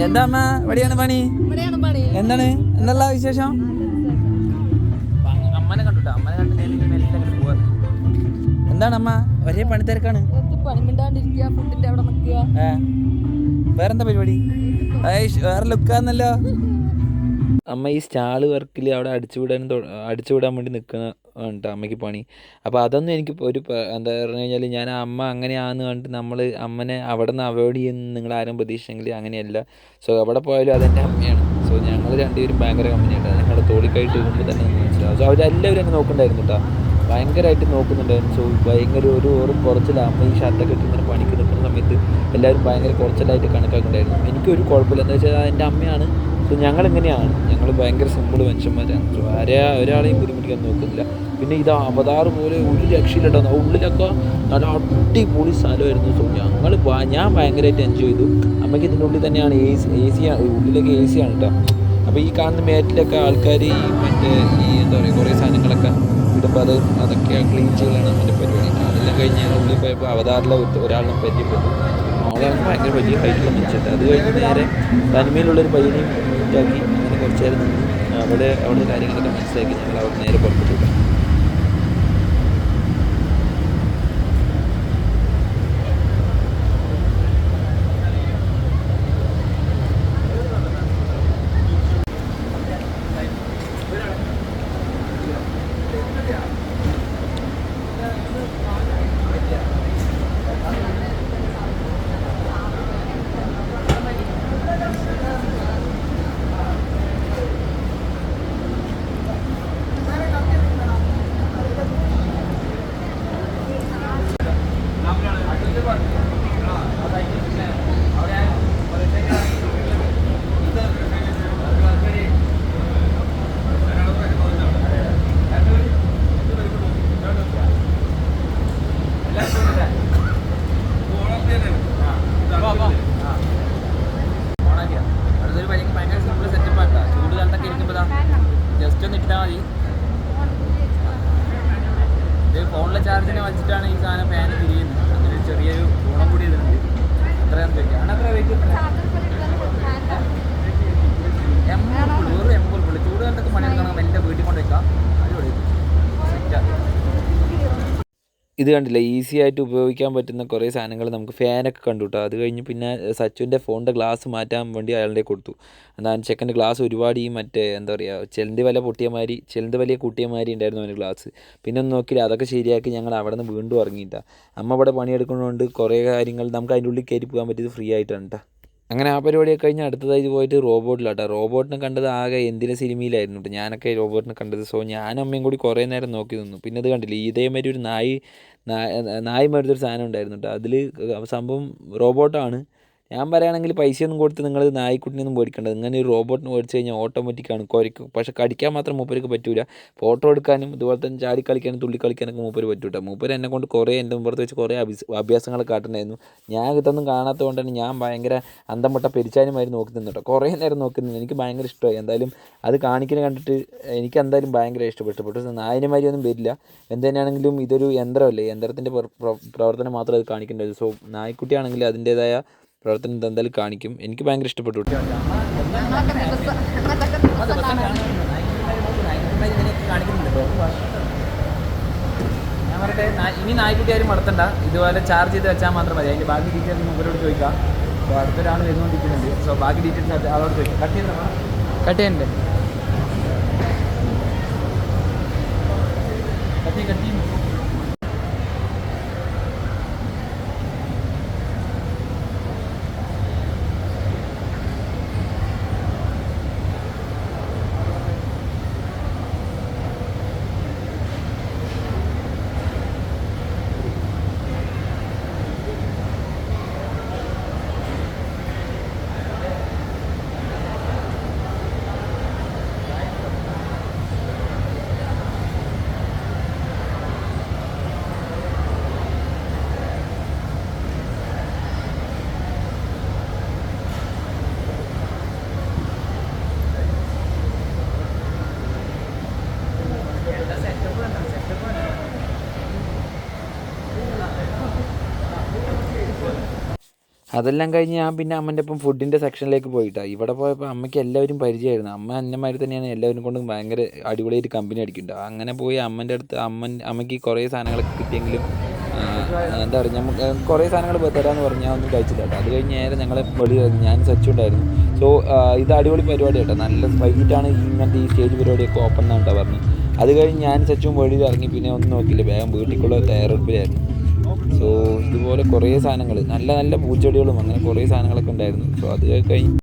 എന്താ അമ്മ എവിടെയാണ് പണി. എന്താണ്? എന്നുള്ള വിശേഷം? എന്താണ് അമ്മ ഒരേ പണി തിരക്കാണ്. വേറെന്താ പരിപാടി? വേറെ ലുക്കാന്നല്ലോ അമ്മ ഈ സ്റ്റാൾ വർക്കിൽ അവിടെ അടിച്ചുവിടാൻ അടിച്ചുവിടാൻ വേണ്ടി നിൽക്കുന്ന ഉണ്ട് അമ്മയ്ക്ക് പണി. അപ്പോൾ അതൊന്നും എനിക്ക് ഒരു എന്താ പറഞ്ഞു കഴിഞ്ഞാൽ ഞാൻ അമ്മ അങ്ങനെയാന്ന് കണ്ടിട്ട് നമ്മൾ അമ്മനെ അവിടെ നിന്ന് അവോയ്ഡ് ചെയ്യുന്ന നിങ്ങൾ ആരും പ്രതീക്ഷിച്ചെങ്കിൽ അങ്ങനെയല്ല. സോ എവിടെ പോയാലും അതെന്റെ അമ്മയാണ്. സോ ഞങ്ങൾ രണ്ടുപേരും ഭയങ്കര കമ്പനിയാണ് ഞങ്ങളുടെ തോളിക്കായിട്ട് ഇടുമ്പോൾ തന്നെ മനസ്സിലാവും സോ അവരെല്ലാവരും അങ്ങ് നോക്കുന്നുണ്ടായിരുന്നു കേട്ടോ ഭയങ്കരമായിട്ട് നോക്കുന്നുണ്ടായിരുന്നു. സോ ഭയങ്കര ഒരു ഒരു അമ്മ ഈ ഷർട്ടൊക്കെ ഇട്ട് ഇങ്ങനെ പണിക്ക് നിൽക്കുന്ന സമയത്ത് എല്ലാവരും ഭയങ്കര കുറച്ചിലായിട്ട് കണക്കാക്കുന്നുണ്ടായിരുന്നു. എനിക്കൊരു കുഴപ്പമില്ല. എന്താ വെച്ചാൽ എന്റെ അമ്മയാണ് സോ ഞങ്ങൾ ഇങ്ങനെയാണ് ഞങ്ങൾ ഭയങ്കര സിമ്പിൾ മനുഷ്യന്മാരാണ്. ആരെ ഒരാളെയും ബുദ്ധിമുട്ടിക്കാൻ നോക്കുന്നില്ല. പിന്നെ ഇത് അവതാർ പോലെ ഒരു രക്ഷയിലുണ്ടായിരുന്നു ഉള്ളിലൊക്കെ നല്ല അടിപൊളി സ്ഥലമായിരുന്നു സോ ഞങ്ങൾ ഞാൻ ഭയങ്കരമായിട്ട് എൻജോയ് ചെയ്തു. അമ്മയ്ക്ക് ഇതിന്റെ ഉള്ളിൽ തന്നെയാണ് എ സി എ സി ഉള്ളിലൊക്കെ എ സി ആണ് കേട്ടോ അപ്പോൾ ഈ കാണുന്ന മേറ്റിലൊക്കെ ആൾക്കാർ ഈ മറ്റേ ഈ എന്താ പറയുക കുറേ സാധനങ്ങളൊക്കെ ഇടുമ്പോൾ അത് അതൊക്കെ ക്ലീൻ ചെയ്യലാണ് അതിന്റെ പരിപാടി. കഴിഞ്ഞ് ഉള്ളിൽ പോയപ്പോൾ അവതാറിലെ ഒരു- ഒരാളിനെ പരിചയപ്പെട്ടു. അവളാണ് ഭയങ്കര വലിയ ഹൈറ്റുള്ള മനുഷ്യന്റെ അത് കഴിഞ്ഞ് നേരെ തനിമയിലുള്ളൊരു പയ്യനെയും മീറ്റാക്കി അങ്ങനെ കുറച്ച് നേരം നിന്ന് അവിടെ അവിടുത്തെ കാര്യങ്ങളൊക്കെ മനസ്സിലാക്കി ഞങ്ങൾ അവിടെ നേരെ പുറപ്പെട്ടു അടുത്തൊരു ഭയങ്കര ഭയങ്കര സിമ്പിൾ സെറ്റപ്പ് ആക്കാം ചൂട് കാലത്തൊക്കെ ഇരിക്കുമ്പോൾ ജസ്റ്റ് ഒന്ന് ഇട്ടാൽ മതി ഇത് ഫോണിലെ ചാർജിനെ വെച്ചിട്ടാണ് ഈ സാധനം ഫാൻ തിരിയുന്നു. അങ്ങനെ ഒരു ചെറിയൊരു ഗുണം കൂടി ഇതിനുണ്ട് എത്രയാണെന്ന് ചോദിക്കാം ആണ് എത്ര വെയിറ്റ് എൺപത് വെറും എൺപത് പുള്ളി. ചൂട് കാലത്തൊക്കെ പണിയെടുക്കണം. എന്റെ വീട്ടിൽ കൊണ്ട് വെക്കാം അടിപൊളി സെറ്റാണ് ഇത് കണ്ടില്ല? ഈസി ആയിട്ട് ഉപയോഗിക്കാൻ പറ്റുന്ന കുറേ സാധനങ്ങൾ നമുക്ക് ഫാനൊക്കെ കണ്ടു കേട്ടോ അത് കഴിഞ്ഞ് പിന്നെ സച്ചുവിന്റെ ഫോണിന്റെ ഗ്ലാസ് മാറ്റാൻ വേണ്ടി അയാളുടെ കൊടുത്തു. എന്നാൽ ചെക്കന്റെ ഗ്ലാസ് ഒരുപാട് ഈ മറ്റേ എന്താ പറയുക ചെലന്ത് വല പൊട്ടിയമാതിരി ചെലന്ത് വലിയ കുട്ടിയമാതിരി ഉണ്ടായിരുന്നു അവന്റെ ഗ്ലാസ് പിന്നെ ഒന്ന് നോക്കിയില്ല അതൊക്കെ ശരിയാക്കി ഞങ്ങൾ അവിടെ നിന്ന് വീണ്ടും ഇറങ്ങിയിട്ടാണ് അമ്മ ഇവിടെ പണിയെടുക്കുന്നതുകൊണ്ട് കുറേ കാര്യങ്ങൾ നമുക്ക് അതിന്റെ ഉള്ളിൽ കയറി പോകാൻ പറ്റിയത് ഫ്രീ ആയിട്ടാണ് കേട്ടോ അങ്ങനെ ആ പരിപാടിയൊക്കെ കഴിഞ്ഞ് അടുത്തതായി പോയിട്ട് റോബോട്ടിലാട്ടോ. റോബോട്ടിനെ കണ്ടത് ആകെ എന്തിനെ സിനിമയിലായിരുന്നു കേട്ടോ ഞാനൊക്കെ റോബോട്ടിനെ കണ്ടത്. സോ ഞാനും അമ്മയും കൂടി കുറേ നേരം നോക്കി നിന്നു. പിന്നെ അത് കണ്ടില്ലേ? ഇതേമാതിരി ഒരു നായി നായ- നായി ഒരു സാധനം ഉണ്ടായിരുന്നു കേട്ടോ അതിൽ സംഭവം റോബോട്ടാണ്. ഞാൻ പറയുകയാണെങ്കിൽ പൈസയൊന്നും കൊടുത്ത് നിങ്ങൾ നായ്ക്കുട്ടിനൊന്നും മേടിക്കേണ്ടത് ഇങ്ങനെ ഒരു റോബോട്ടിന് മേടിച്ച് കഴിഞ്ഞാൽ ഓട്ടോമാറ്റിക്കാണ് കുരയ്ക്കും. പക്ഷേ കടിക്കാൻ മാത്രം മൂപ്പർക്ക് പറ്റൂല. ഫോട്ടോ എടുക്കാനും ഇതുപോലെ തന്നെ ചാടി കളിക്കാനും തുള്ളി കളിക്കാനൊക്കെ മൂപ്പര് പറ്റൂട്ടോ. മൂപ്പർ എന്നെ കൊണ്ട് കുറേ എന്റെ മുമ്പത്ത് വെച്ച് കുറേ അഭ്യസ് അഭ്യാസങ്ങൾ കാട്ടുണ്ടായിരുന്നു ഞാൻ ഇതൊന്നും കാണാത്തത് കൊണ്ട് തന്നെ ഞാൻ ഭയങ്കര അന്തം പൊട്ട പെരിച്ചാനുമാതിരി നോക്കി നിന്നിട്ടോ. കുറേ നേരം നോക്കി നിന്ന്. എനിക്ക് ഭയങ്കര ഇഷ്ടമായി. എന്തായാലും അത് കാണിക്കുന്നത് കണ്ടിട്ട് എനിക്ക് എന്തായാലും ഭയങ്കര ഇഷ്ടപ്പെട്ടു. പക്ഷേ നായനമാരി ഒന്നും വരില്ല. എന്തുതന്നെയാണെങ്കിലും ഇതൊരു യന്ത്രമല്ലേ? യന്ത്രത്തിന്റെ പ്രവർത്തനം മാത്രമേ അത് കാണിക്കേണ്ടത് സോ നായ്ക്കുട്ടിയാണെങ്കിൽ അതിന്റേതായ പ്രവർത്തനം എന്തായാലും കാണിക്കും. എനിക്ക് ഭയങ്കര ഇഷ്ടപ്പെട്ടു. ഞാൻ പറയട്ടെ ഇനി നായ്ക്കുട്ടി മടത്തണ്ട ഇതുപോലെ ചാർജ് ചെയ്ത് വെച്ചാൽ മാത്രം മതി. അതിന്റെ ബാക്കി ഡീറ്റെയിൽസ് മുമ്പരോട് ചോദിക്കാം. സോ അടുത്തൊരാൾ വരുന്നുകൊണ്ടിരിക്കുന്നുണ്ട് സോ ബാക്കി ഡീറ്റെയിൽസ് അതോട് ചോദിക്കാം. കട്ട് ചെയ്യുന്നുണ്ടോ കട്ട് ചെയ്യണ്ടേ? കട്ട് ചെയ്യും കട്ട് ചെയ്യും. അതെല്ലാം കഴിഞ്ഞ് ഞാൻ പിന്നെ അമ്മന്റെ ഒപ്പം ഫുഡിന്റെ സെക്ഷനിലേക്ക് പോയിട്ടാ. ഇവിടെ പോയപ്പോൾ അമ്മയ്ക്ക് എല്ലാവരും പരിചയമായിരുന്നു. അമ്മ അന്നമാതിരി തന്നെയാണ് എല്ലാവരും കൊണ്ടും ഭയങ്കര അടിപൊളിയായിട്ട് കമ്പനി അടിക്കുന്നുണ്ട്. അങ്ങനെ പോയി അമ്മന്റെ അടുത്ത് അമ്മൻ അമ്മയ്ക്ക് കുറേ സാധനങ്ങളൊക്കെ കിട്ടിയെങ്കിലും എന്താ പറയുക നമുക്ക് കുറേ സാധനങ്ങൾ തരാമെന്ന് പറഞ്ഞ് ഞാൻ ഒന്നും കഴിച്ചില്ല കേട്ടോ. അത് കഴിഞ്ഞ് നേരെ ഞങ്ങൾ വെളി ഞാൻ സച്ചുണ്ടായിരുന്നു സോ ഇത് അടിപൊളി പരിപാടി കേട്ടോ. നല്ല വൈകിട്ടാണ് ഇങ്ങനത്തെ ഈ സ്റ്റേജ് പരിപാടിയൊക്കെ ഓപ്പൺ എന്നാണ് കേട്ടോ പറഞ്ഞത് അത് കഴിഞ്ഞ് ഞാൻ സച്ചും വെളിയിൽ ഇറങ്ങി. പിന്നെ ഒന്നും നോക്കിയില്ല. വേഗം വീട്ടിലേക്കുള്ള തയ്യാറെടുപ്പിലായിരുന്നു. സോ ഇതുപോലെ കുറേ സാധനങ്ങൾ നല്ല നല്ല പൂച്ചെടികളും അങ്ങനെ കുറേ സാധനങ്ങളൊക്കെ ഉണ്ടായിരുന്നു. സോ അത് കഴിഞ്ഞ്